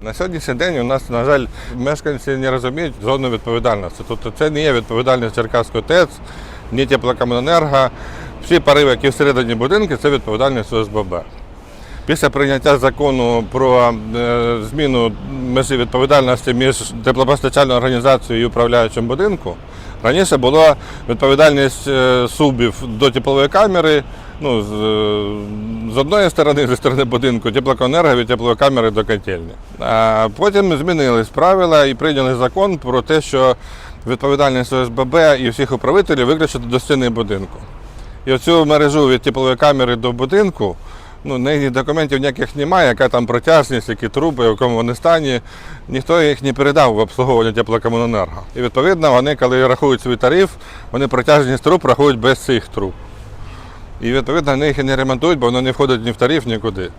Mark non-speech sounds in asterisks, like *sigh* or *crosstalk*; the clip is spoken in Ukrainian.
На сьогоднішній день у нас, на жаль, мешканці не розуміють зону відповідальності. Тобто це не є відповідальність Черкаської ТЕЦ, ні теплокомуненерго. Всі пориви, які всередині будинку, це відповідальність ОСББ. Після прийняття закону про е, зміну межі відповідальності між теплопостачальною організацією і управляючим будинку, раніше була відповідальність е, субів до теплової камери, ну, з, одної сторони, *laughs* зі сторони будинку, теплоконерго від теплової камери до котельні. А потім змінились правила і прийняли закон про те, що відповідальність ОСББ і всіх управителів виключити до стіни будинку. І оцю мережу від теплової камери до будинку, ну, документів ніяких немає, яка там протяжність, які труби, в якому вони стані. Ніхто їх не передав в обслуговування теплокомуненерго. І відповідно вони, коли рахують свій тариф, вони протяжність труб рахують без цих труб. І відповідно вони їх і не ремонтують, бо вони не входять ні в тариф, нікуди.